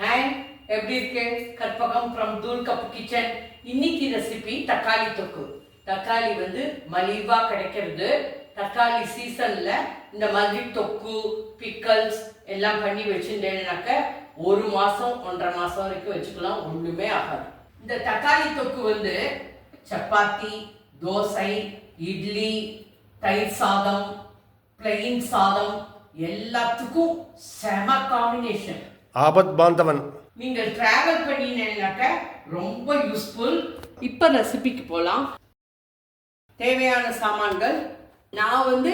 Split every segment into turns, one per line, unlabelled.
Hi எப்படி இருக்கு? Karpagam from Thool cup kitchen இன்னைக்கு ரெசிபி தக்காளி தொக்கு. தக்காளி வந்து மலிவா கிடைக்கிறது. தக்காளி சீசன்ல இந்த மாதிரி தொக்கு பிக்கல்ஸ் எல்லாம் பண்ணி வச்சுட்டேன்னாக்க ஒரு மாசம் ஒன்றரை மாசம் வரைக்கும் வச்சுக்கலாம். ஒண்ணுமே ஆகாது. இந்த தக்காளி தொக்கு வந்து சப்பாத்தி தோசை இட்லி தயிர் சாதம் பிளெயின் சாதம் எல்லாத்துக்கும் செம காம்பினேஷன்
ஆபத் பாந்தவன்.
நீங்கள் டிராவல் பண்ணினாக்க ரொம்ப யூஸ்ஃபுல் இப்போ ரெசிபிக்கு போகலாம் தேவையான சாமான்கள் நான் வந்து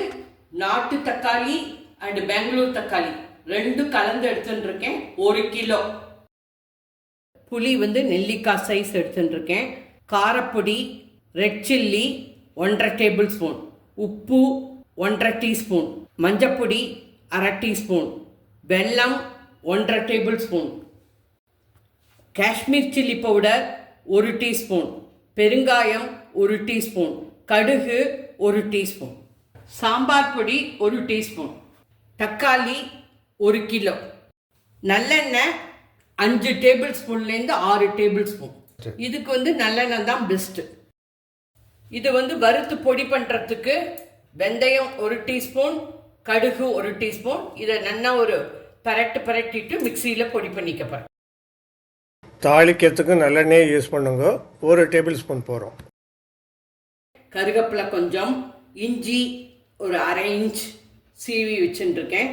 நாட்டு தக்காளி அண்டு பெங்களூர் தக்காளி ரெண்டும் கலந்து எடுத்துட்டு இருக்கேன் ஒரு கிலோ. புளி வந்து நெல்லிக்காய் சைஸ் எடுத்துட்டு இருக்கேன் காரப்பொடி ரெட் சில்லி ஒன்றரை டேபிள் ஸ்பூன் உப்பு ஒன்றரை டீஸ்பூன் மஞ்சப்பொடி அரை டீஸ்பூன் வெல்லம் ஒன்றரை tablespoon. Kashmir chilli powder ஒரு டீஸ்பூன். பெருங்காயம் ஒரு டீஸ்பூன். கடுகு ஒரு டீஸ்பூன். சாம்பார் பொடி ஒரு டீஸ்பூன். தக்காளி ஒரு கிலோ. நல்லெண்ணெய் அஞ்சு டேபிள் ஸ்பூன்லேருந்து ஆறு டேபிள் ஸ்பூன். இதுக்கு வந்து நல்லெண்ணெய் தான் பெஸ்ட்டு. இது வந்து வறுத்து பொடி பண்ணுறதுக்கு வெந்தயம் ஒரு டீஸ்பூன் கடுகு ஒரு டீஸ்பூன். இதை நல்லா ஒரு பரட்டு பரட்டிட்டு மிக்சியில் பொடி பண்ணிக்கப்போறேன்
தாளிக்கிறதுக்கு நல்லெண்ணெய் யூஸ் பண்ணுங்க. ஒரு டேபிள் ஸ்பூன் போகிறோம்
கருவேப்பிலை கொஞ்சம் இஞ்சி ஒரு அரை இன்ச் சீவி வச்சுட்டுருக்கேன்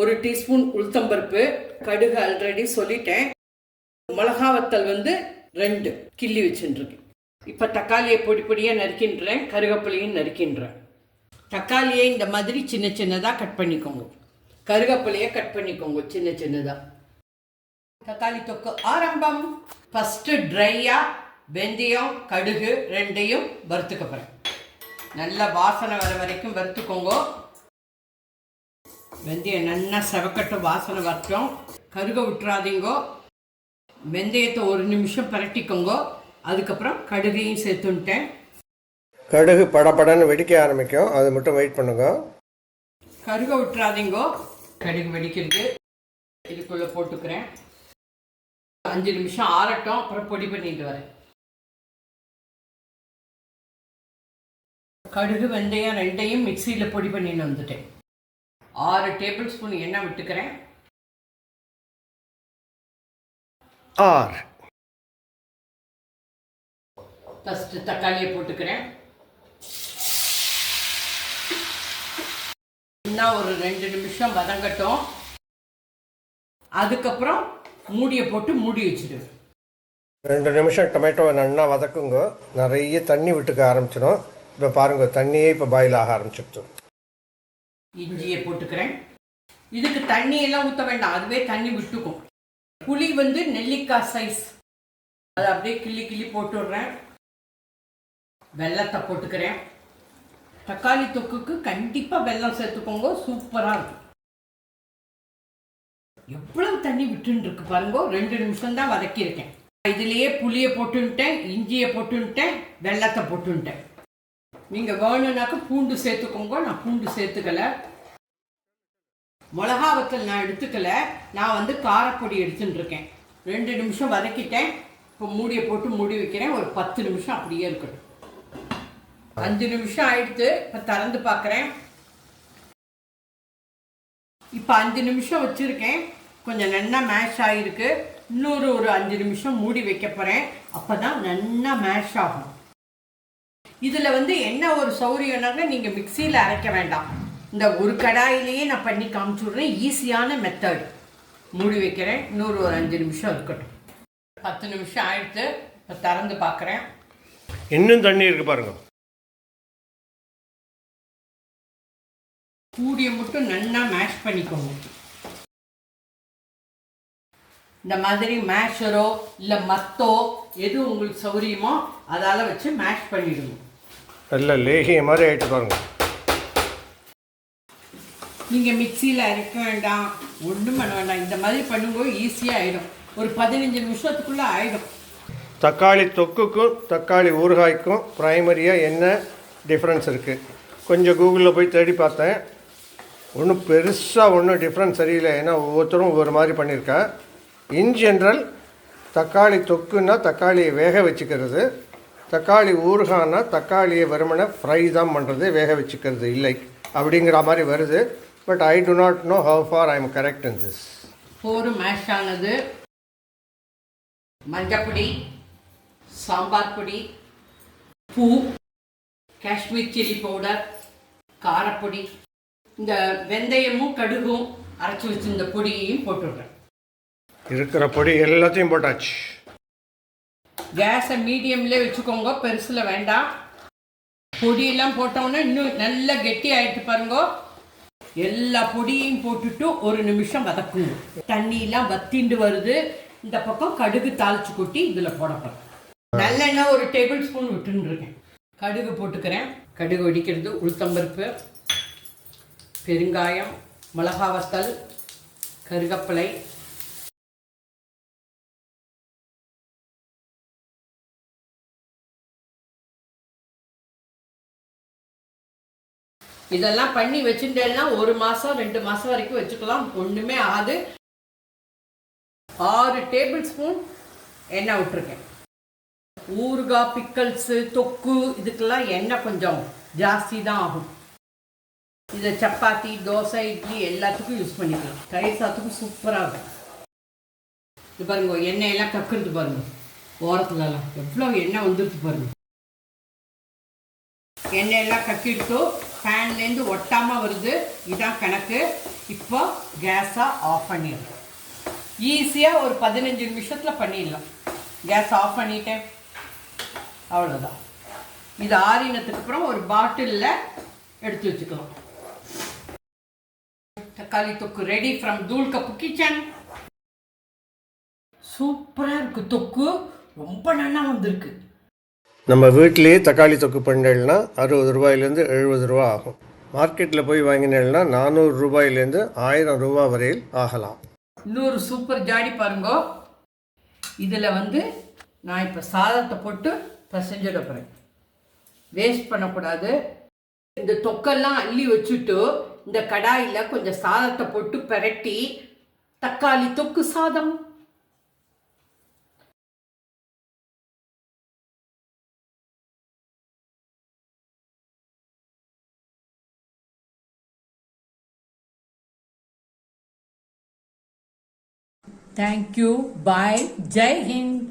ஒரு டீஸ்பூன் உளுத்தம்பருப்பு கடுகு ஆல்ரெடி சொல்லிட்டேன். மிளகா வத்தல் வந்து ரெண்டு கிள்ளி வச்சுட்டுருக்கேன் இப்போ தக்காளியை பொடி பொடியாக நறுக்கின்றேன் கருவேப்பிலையும் நறுக்கின்றேன். தக்காளியை இந்த மாதிரி சின்ன சின்னதாக கட் பண்ணிக்கோங்க. கருவேப்பிலையை கட் பண்ணிக்கோங்க சின்ன சின்னதாக தக்காளி தொக்கு ஆரம்பம். ஃபஸ்ட்டு ட்ரையாக வெந்தயம் கடுகு ரெண்டையும் வறுத்துக்க போகிறேன் நல்ல வாசனை வர வரைக்கும் வறுத்துக்கோங்க. வெந்தயம் நல்லா செவக்கட்டும் வாசனை வரட்டும். கருக விட்டுறாதீங்கோ. வெந்தயத்தை ஒரு நிமிஷம் பரட்டிக்கோங்க. அதுக்கப்புறம் கடுகையும் சேர்த்துன்ட்டேன்
கடுகு படபடன்னு வெடிக்க ஆரம்பிக்கும். அது மட்டும் வெயிட் பண்ணுங்க.
கருக விட்டுறாதீங்கோ. கடுகு வெடிக்கிறது. இதுக்குள்ளே போட்டுக்கிறேன். அஞ்சு நிமிஷம் ஆறட்டும். அப்புறம் பொடி பண்ணிட்டு வரேன். கடுகு வெந்தயம் ரெண்டையும் மிக்சியில் பொடி பண்ணின்னு வந்துட்டேன். ஆறு டேபிள் ஸ்பூன் எண்ணெய் விட்டுக்கிறேன்.
ஆர்
ஃபஸ்ட்டு தக்காளியை போட்டுக்கிறேன். இன்னும் ஒரு ரெண்டு நிமிஷம் வதங்கட்டும். அதுக்கப்புறம் மூடியை போட்டு மூடி வச்சிடுவேன்
ரெண்டு நிமிஷம் டொமேட்டோவை நல்லா வதக்குங்க. நிறைய தண்ணி விட்டுக்க ஆரம்பிச்சிடும். இப்போ பாருங்க தண்ணியே இப்போ பாயில் ஆக ஆரம்பிச்சிடுச்சு
இஞ்சியை போட்டுக்கிறேன். இதுக்கு தண்ணி எல்லாம் ஊற்ற வேண்டாம். அதுவே தண்ணி விட்டுக்கும். புளி வந்து நெல்லிக்காய் சைஸ் அதை அப்படியே கிள்ளி கிள்ளி போட்டுடுறேன். வெல்லத்தை போட்டுக்கிறேன். தக்காளி தொக்குக்கு கண்டிப்பாக வெல்லம் சேர்த்துக்கோங்க. சூப்பராக இருக்கும். எவ்வளவு தண்ணி விட்டுன்னு இருக்கு பாருங்க. ரெண்டு நிமிஷம் தான் வதக்கியிருக்கேன். இதுலேயே புளியை போட்டுன்ட்டேன் இஞ்சியை போட்டுன்ட்டேன் வெல்லத்தை போட்டுன்ட்டேன் நீங்கள் வேணும்னாக்க பூண்டு சேர்த்துக்கோங்க. நான் பூண்டு சேர்த்துக்கல. மிளகா வத்தல் நான் எடுத்துக்கல. நான் வந்து காரப்பொடி எடுத்துட்டு இருக்கேன் ரெண்டு நிமிஷம் வதக்கிட்டேன். இப்போ மூடியை போட்டு மூடி வைக்கிறேன். ஒரு பத்து நிமிஷம் அப்படியே இருக்கட்டும். அஞ்சு நிமிஷம் ஆயிடுத்து இப்போ திறந்து பார்க்குறேன் இப்போ அஞ்சு நிமிஷம் வச்சுருக்கேன். கொஞ்சம் நல்லா மேஷ் ஆகிருக்கு இன்னொரு ஒரு அஞ்சு நிமிஷம் மூடி வைக்க போகிறேன் அப்போ தான் நல்லா மேஷ் ஆகும். இதில் வந்து என்ன ஒரு சௌரியம்னாக்க நீங்கள் மிக்சியில் அரைக்க வேண்டாம். இந்த ஒரு கடாயிலேயே நான் பண்ணி காமிச்சுடுறேன். ஈஸியான மெத்தட் மூடி வைக்கிறேன். இன்னொரு ஒரு அஞ்சு நிமிஷம் இருக்கட்டும். பத்து நிமிஷம் ஆயிடுத்து இப்போ திறந்து பார்க்குறேன்
இன்னும் தண்ணி இருக்கு பாருங்க.
கூடிய மட்டும் நல்லா மேஷ் பண்ணிக்கோங்க. இந்த மாதிரி மேஷரோ இல்லை மத்தோ எது உங்களுக்கு சௌரியமோ அதால் வச்சு மேஷ் பண்ணிடுங்க.
நல்ல லேகிய மாதிரி ஆயிட்டு பாருங்க.
நீங்கள் மிக்சியில் அரைக்க வேண்டாம் ஒன்றும் பண்ண வேண்டாம். இந்த மாதிரி பண்ணும்போது ஈஸியாக ஆகிடும் ஒரு பதினஞ்சு நிமிஷத்துக்குள்ளே ஆகிடும்
தக்காளி தொக்குக்கும் தக்காளி ஊறுகாய்க்கும் ப்ரைமரியாக என்ன டிஃப்ரென்ஸ் இருக்குது கொஞ்சம் கூகுளில் போய் தேடி பார்த்தேன். ஒன்றும் பெருசாக ஒன்றும் டிஃப்ரென்ஸ் சரியில்லை. ஏன்னா ஒவ்வொருத்தரும் ஒவ்வொரு மாதிரி பண்ணியிருக்கேன் இன் ஜென்ரல் தக்காளி தொக்குன்னா தக்காளியை வேக வச்சுக்கிறது. தக்காளி ஊறுகானா தக்காளியை வெறுமனை ஃப்ரை தான் பண்ணுறது வேக வச்சுக்கிறது இல்லை அப்படிங்கிற மாதிரி வருது. But I do not know how far I am correct in this
bore மேஷ் ஆனது மஞ்சப்பொடி சாம்பார் பொடி பூ காஷ்மீர் சில்லி பவுடர் காரப்பொடி இந்த வெந்தயமும் கடுகும் அரைச்சி வச்சிருந்த பொடியையும் போட்டுடுறேன்
இருக்கிற பொடி எல்லாத்தையும் போட்டாச்சு.
கேஸை மீடியம்லேயே வச்சுக்கோங்க பெருசில் வேண்டாம். பொடியெல்லாம் போட்டோன்னே இன்னும் நல்லா கெட்டி ஆயிட்டு பாருங்க. எல்லா பொடியையும் போட்டுட்டு ஒரு நிமிஷம் வதக்குங்க. தண்ணியெல்லாம் வத்திண்டு வருது. இந்த பக்கம் கடுகு தாளிச்சு கொட்டி இதில் போடப்போம் நல்லெண்ணெய் ஒரு டேபிள் ஸ்பூன் விட்டுன்னு இருக்கேன். கடுகு போட்டுக்கிறேன். கடுகு வெடிக்கிறது உளுத்தம்பருப்பு. பெருங்காயம் மிளகா வத்தல் கருகப்பிலை. இதெல்லாம் பண்ணி வச்சுட்டேன்னா ஒரு மாதம் ரெண்டு மாதம் வரைக்கும் வச்சுக்கலாம். ஒன்றுமே ஆகாது. ஆறு டேபிள் ஸ்பூன் எண்ணெய் விட்டுருக்கேன். ஊறுகாய் பிக்கல்ஸு தொக்கு இதுக்கெல்லாம் எண்ணெய் கொஞ்சம் ஜாஸ்தி தான் ஆகும். இதை சப்பாத்தி தோசை இட்லி எல்லாத்துக்கும் யூஸ் பண்ணிக்கலாம். தயிர் சாத்துக்கும் சூப்பராக இருக்கும். இது பாருங்க எண்ணெயெல்லாம் கக்குறது பாருங்க. ஓரத்துலலாம். எவ்வளோ எண்ணெய் வந்துருச்சு பாருங்க. எண்ணெயெல்லாம் கக்கிட்டு ஃபேன்லேருந்து ஒட்டாமல் வருது. இதான் கணக்கு. இப்போ கேஸாக ஆஃப் பண்ணிடலாம். ஈஸியாக ஒரு பதினஞ்சு நிமிஷத்தில் பண்ணிடலாம். கேஸ் ஆஃப் பண்ணிட்டேன். அவ்வளோதான் இது ஆறினத்துக்கு அப்புறம் ஒரு பாட்டிலில் எடுத்து வச்சுக்கலாம். தக்காளி தொக்கு ready from Thool cup kitchen சூப்பராக இருக்கு. தொக்கு ரொம்ப நல்லா வந்திருக்கு.
நம்ம வீட்டிலேயே தக்காளி தொக்கு பண்ணேன்னா அறுபது ரூபாயிலேருந்து எழுபது ரூபா ஆகும். மார்க்கெட்டில் போய் வாங்கினேன்னா நானூறு ரூபாயிலேருந்து ஆயிரம் ரூபா வரையில் ஆகலாம்.
இன்னொரு சூப்பர் ஜாடி பாருங்க. இதில் வந்து நான் இப்போ சாதத்தை போட்டு பிசைஞ்சிட போகிறேன் வேஸ்ட் பண்ணக்கூடாது. இந்த தொக்கெல்லாம் அள்ளி வச்சுட்டு இந்த கடாயில் கொஞ்சம் சாதத்தை போட்டு பிரட்டி தக்காளி தொக்கு சாதம். Thank you bye Jai Hind